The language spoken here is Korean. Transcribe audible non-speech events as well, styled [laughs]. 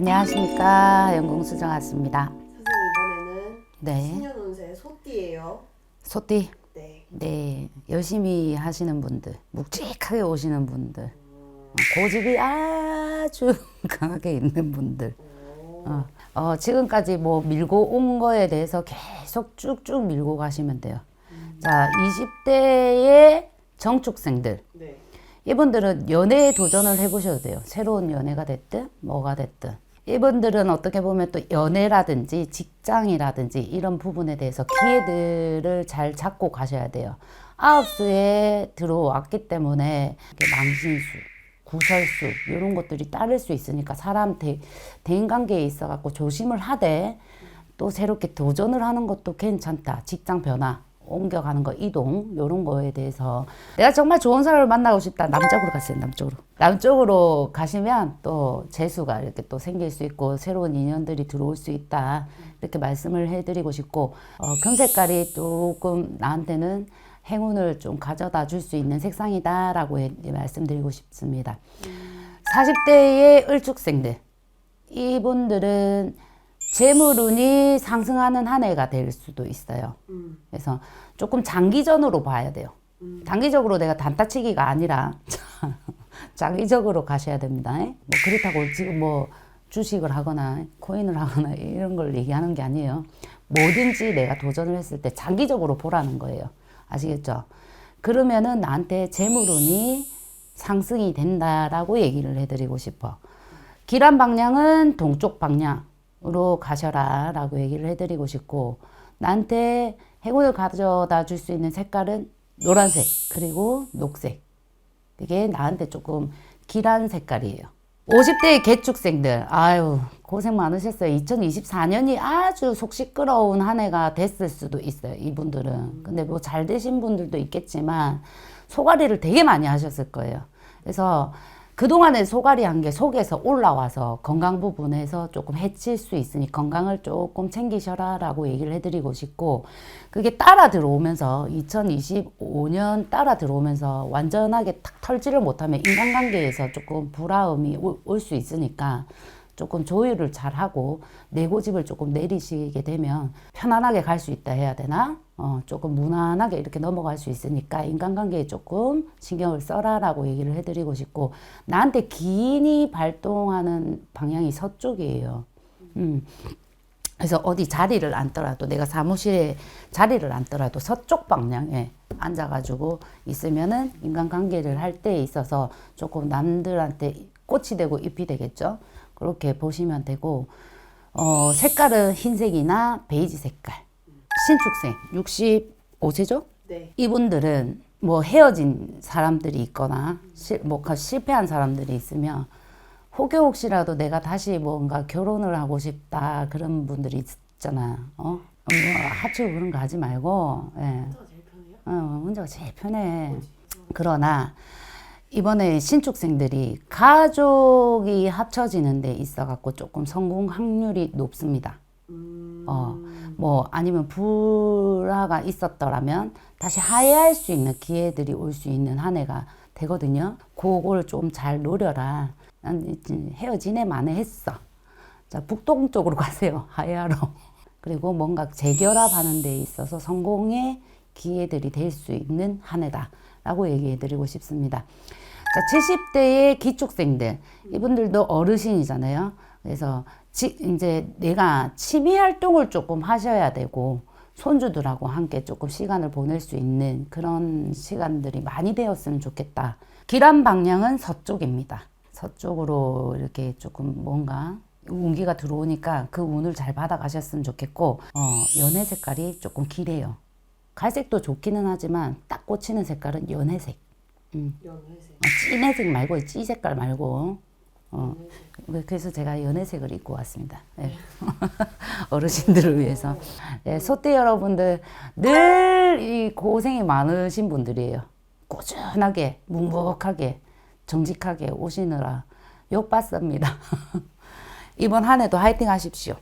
안녕하십니까 연공수정 왔습니다. 선생님 이번에는 네, 신년 운세 소띠예요. 소띠. 네. 네, 열심히 하시는 분들, 묵직하게 오시는 분들, 어, 고집이 아주 [laughs] 강하게 있는 분들. 어, 어, 지금까지 뭐 밀고 온 거에 대해서 계속 쭉쭉 밀고 가시면 돼요. 자, 20대의 정축생들. 네. 이분들은 연애에 도전을 해보셔도 돼요. 새로운 연애가 됐든 뭐가 됐든. 이분들은 어떻게 보면 또 연애라든지 직장이라든지 이런 부분에 대해서 기회들을 잘 잡고 가셔야 돼요. 아홉 수에 들어왔기 때문에 망신수, 구설수 이런 것들이 따를 수 있으니까 사람 대, 대인관계에 있어 갖고 조심을 하되 또 새롭게 도전을 하는 것도 괜찮다. 직장 변화. 옮겨가는 거 이동 이런 거에 대해서 내가 정말 좋은 사람을 만나고 싶다. 남쪽으로 갔어요 남쪽으로. 남쪽으로 가시면 또 재수가 이렇게 또 생길 수 있고 새로운 인연들이 들어올 수 있다. 이렇게 말씀을 해드리고 싶고 어, 금색깔이 조금 나한테는 행운을 좀 가져다 줄 수 있는 색상이다라고 해- 말씀드리고 싶습니다. 40대의 을축생들. 이분들은 재물운이 상승하는 한 해가 될 수도 있어요. 음. 그래서 조금 장기전으로 봐야 돼요. 단기적으로 내가 단타치기가 아니라 [laughs] 장기적으로 가셔야 됩니다. 뭐 그렇다고 지금 뭐 주식을 하거나 코인을 하거나 이런 걸 얘기하는 게 아니에요. 뭐든지 내가 도전을 했을 때 장기적으로 보라는 거예요. 아시겠죠? 그러면은 나한테 재물운이 상승이 된다라고 얘기를 해드리고 싶어. 길한 방향은 동쪽 방향으 로 가셔라 라고 얘기를 해드리고 싶고 나한테 행운을 가져다 줄 수 있는 색깔은 노란색 그리고 녹색. 이게 나한테 조금 길한 색깔이에요. 50대의 개축생들 아유 고생 많으셨어요. 2024년이 아주 속 시끄러운 한 해가 됐을 수도 있어요 이분들은. 근데 뭐 잘 되신 분들도 있겠지만 소가리를 되게 많이 하셨을 거예요. 그래서 그동안에 소가리 한게 속에서 올라와서 건강 부분에서 조금 해칠 수 있으니 건강을 조금 챙기셔라 라고 얘기를 해드리고 싶고 그게 따라 들어오면서 2025년 따라 들어오면서 완전하게 탁 털지를 못하면 인간관계에서 조금 불화음이 올 수 있으니까 조금 조율을 잘 하고 내 고집을 조금 내리시게 되면 편안하게 갈 수 있다 해야 되나? 어, 조금 무난하게 이렇게 넘어갈 수 있으니까 인간관계에 조금 신경을 써라라고 얘기를 해드리고 싶고 나한테 기인이 발동하는 방향이 서쪽이에요. 음. 그래서 어디 자리를 앉더라도 내가 사무실에 자리를 앉더라도 서쪽 방향에 앉아가지고 있으면은 인간관계를 할 때 있어서 조금 남들한테 꽃이 되고 잎이 되겠죠. 그렇게 보시면 되고 어, 색깔은 흰색이나 베이지 색깔. 신축생 65세죠? 네. 이분들은 뭐 헤어진 사람들이 있거나 실, 뭐 실패한 사람들이 있으면 혹여 혹시라도 내가 다시 뭔가 결혼을 하고 싶다 그런 분들이 있잖아. 어? 뭐 하치고 그런 거 하지 말고 예. 혼자가 제일 편해요? 어, 혼자가 제일 편해. 그러나 이번에 신축생들이 가족이 합쳐지는 데 있어 갖고 조금 성공 확률이 높습니다. 음. 어, 뭐 아니면 불화가 있었더라면 다시 화해할 수 있는 기회들이 올 수 있는 한 해가 되거든요. 그걸 좀 잘 노려라. 난 헤어지네 만에 했어. 자, 북동 쪽으로 [laughs] 가세요. 화해하러. 그리고 뭔가 재결합하는 데 있어서 성공의 기회들이 될 수 있는 한 해다 라고 얘기해 드리고 싶습니다. 자, 70대의 기축생들. 이분들도 어르신이잖아요. 그래서 지, 이제 내가 취미 활동을 조금 하셔야 되고 손주들하고 함께 조금 시간을 보낼 수 있는 그런 시간들이 많이 되었으면 좋겠다. 길한 방향은 서쪽입니다. 서쪽으로 이렇게 조금 뭔가 운기가 들어오니까 그 운을 잘 받아가셨으면 좋겠고 어, 연애 색깔이 조금 길해요. 갈색도 좋기는 하지만 딱 꽂히는 색깔은 연회색. 음. 연회색. 아, 진회색 말고 찌 색깔 말고 어, 그래서 제가 연회색을 입고 왔습니다. 예. [laughs] 어르신들을 위해서. 예, 소떼 여러분들 늘 이 고생이 많으신 분들이에요. 꾸준하게 묵묵하게 정직하게 오시느라 욕 받습니다. [laughs] 이번 한 해도 화이팅 하십시오.